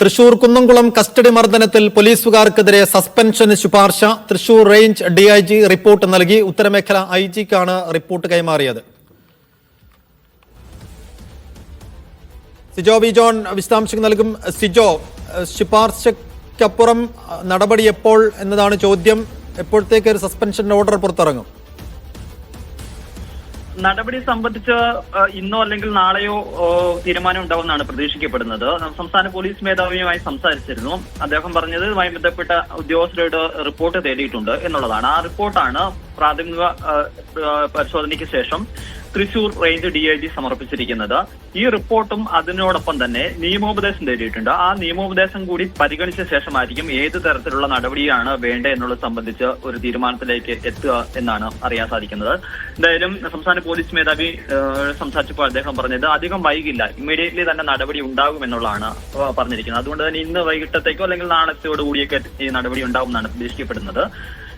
Thrissur Kunnamkulam custody മർദ്ദനത്തിൽ പോലീസുകാർക്കെതിരെ സസ്പെൻഷന് ശുപാർശ. തൃശൂർ റേഞ്ച് ഡിഐജി റിപ്പോർട്ട് നൽകി. ഉത്തരമേഖല ഐ ജിക്കാണ് റിപ്പോർട്ട് കൈമാറിയത്. സിജോ വി ജോൺ വിശദാംശങ്ങൾ നൽകും. സിജോ ശുപാർശക്കപ്പുറം നടപടി എപ്പോൾ എന്നതാണ് ചോദ്യം. എപ്പോഴത്തേക്ക് ഒരു സസ്പെൻഷൻ ഓർഡർ പുറത്തിറങ്ങും? നടപടി സംബന്ധിച്ച് ഇന്നോ അല്ലെങ്കിൽ നാളെയോ തീരുമാനം ഉണ്ടാവുമെന്നാണ് പ്രതീക്ഷിക്കപ്പെടുന്നത്. സംസ്ഥാന പോലീസ് മേധാവിയുമായി സംസാരിച്ചിരുന്നു. അദ്ദേഹം പറഞ്ഞത് ഇതുമായി ബന്ധപ്പെട്ട ഉദ്യോഗസ്ഥരുടെ റിപ്പോർട്ട് തേടിയിട്ടുണ്ട് എന്നുള്ളതാണ്. ആ റിപ്പോർട്ടാണ് പ്രാഥമിക പരിശോധനയ്ക്ക് ശേഷം Thrissur range D I G സമർപ്പിച്ചിരിക്കുന്നത്. ഈ റിപ്പോർട്ടും അതിനോടൊപ്പം തന്നെ നിയമോപദേശം തേടിയിട്ടുണ്ട്. ആ നിയമോപദേശം കൂടി പരിഗണിച്ച ശേഷമായിരിക്കും ഏത് തരത്തിലുള്ള നടപടിയാണ് വേണ്ടത് എന്നുള്ളത് സംബന്ധിച്ച് ഒരു തീരുമാനത്തിലേക്ക് എത്തുക എന്നാണ് അറിയാൻ സാധിക്കുന്നത്. എന്തായാലും സംസ്ഥാന പോലീസ് മേധാവി സംസാരിച്ചപ്പോൾ അദ്ദേഹം പറഞ്ഞത് അധികം വൈകില്ല. ഇമ്മീഡിയറ്റ്ലി തന്നെ നടപടി ഉണ്ടാകും എന്നുള്ളതാണ് പറഞ്ഞിരിക്കുന്നത്. അതുകൊണ്ട് തന്നെ ഇന്ന് വൈകിട്ടത്തേക്കോ അല്ലെങ്കിൽ നാളത്തെയോട് കൂടിയൊക്കെ ഈ നടപടി ഉണ്ടാകുമെന്നാണ് പ്രതീക്ഷിക്കപ്പെടുന്നത്.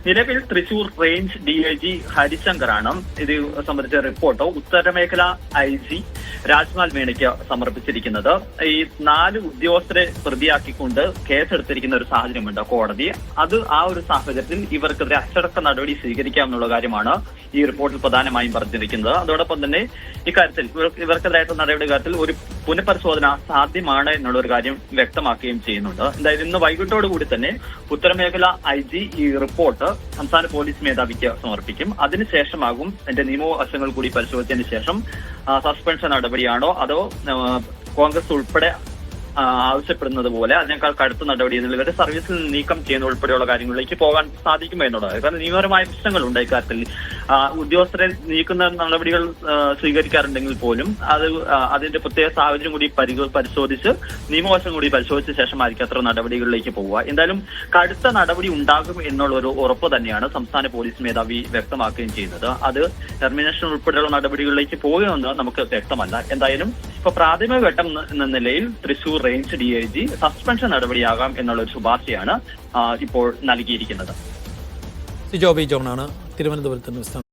നിലവിൽ Thrissur range D I G ഹരിശങ്കറാണ്. ഇത് സംബന്ധിച്ച റിപ്പോർട്ട് ഉത്തരമേഖല ഐ ജി രാജ്മാൽ മേണയ്ക്ക് സമർപ്പിച്ചിരിക്കുന്നത്. ഈ നാല് ഉദ്യോഗസ്ഥരെ പ്രതിയാക്കിക്കൊണ്ട് കേസെടുത്തിരിക്കുന്ന ഒരു സാഹചര്യമുണ്ട് കോടതി. അത് ആ ഒരു സാഹചര്യത്തിൽ ഇവർക്കെതിരെ അച്ചടക്ക നടപടി സ്വീകരിക്കാമെന്നുള്ള കാര്യമാണ് ഈ റിപ്പോർട്ടിൽ പ്രധാനമായും പറഞ്ഞിരിക്കുന്നത്. അതോടൊപ്പം തന്നെ ഇക്കാര്യത്തിൽ ഇവർ- ഇവർക്കെതിരായിട്ടുള്ള നടപടി കാര്യത്തിൽ ഒരു പുനഃപരിശോധന സാധ്യമാണ് എന്നുള്ള ഒരു കാര്യം വ്യക്തമാക്കുകയും ചെയ്യുന്നുണ്ട്. എന്തായാലും ഇന്ന് വൈകിട്ടോടുകൂടി തന്നെ ഉത്തരമേഖല ഐ ജി ഈ റിപ്പോർട്ട് സംസ്ഥാന പോലീസ് മേധാവിക്ക് സമർപ്പിക്കും. അതിനുശേഷമാകും എന്റെ നിയമവശങ്ങൾ കൂടി പരിശോധിച്ചതിന് ശേഷം സസ്പെൻഷൻ നടപടിയാണോ അതോ കോൺഗ്രസ് ഉൾപ്പെടെ ആവശ്യപ്പെടുന്നത് പോലെ അതിനേക്കാൾ കടുത്ത നടപടി ഇവരെ സർവീസിൽ നിന്ന് നീക്കം ചെയ്യുന്ന ഉൾപ്പെടെയുള്ള കാര്യങ്ങളിലേക്ക് പോകാൻ സാധിക്കുമോ എന്നുള്ളത്. കാരണം നിയമപരമായ പ്രശ്നങ്ങളുണ്ട് ഇക്കാര്യത്തിൽ. ഉദ്യോഗസ്ഥരെ നീക്കുന്ന നടപടികൾ സ്വീകരിക്കാറുണ്ടെങ്കിൽ പോലും അത് അതിന്റെ പ്രത്യേക സാഹചര്യം കൂടി പരിശോധിച്ച് നിയമവശം കൂടി പരിശോധിച്ച ശേഷമായിരിക്കും അത്ര നടപടികളിലേക്ക് പോവുക. എന്തായാലും കടുത്ത നടപടി ഉണ്ടാകും എന്നുള്ള ഒരു ഉറപ്പ് തന്നെയാണ് സംസ്ഥാന പോലീസ് മേധാവി വ്യക്തമാക്കുകയും ചെയ്യുന്നത്. അത് ടെർമിനേഷൻ ഉൾപ്പെടെയുള്ള നടപടികളിലേക്ക് പോകുമെന്ന് നമുക്ക് വ്യക്തമല്ല. എന്തായാലും ഇപ്പൊ പ്രാഥമിക ഘട്ടം എന്ന- നിലയിൽ Thrissur range D I G suspension നടപടിയാകാം എന്നുള്ള ഒരു ശുപാർശയാണ് ഇപ്പോൾ നൽകിയിരിക്കുന്നത്. സിജോ ജോണാണ് തിരുവനന്തപുരത്ത്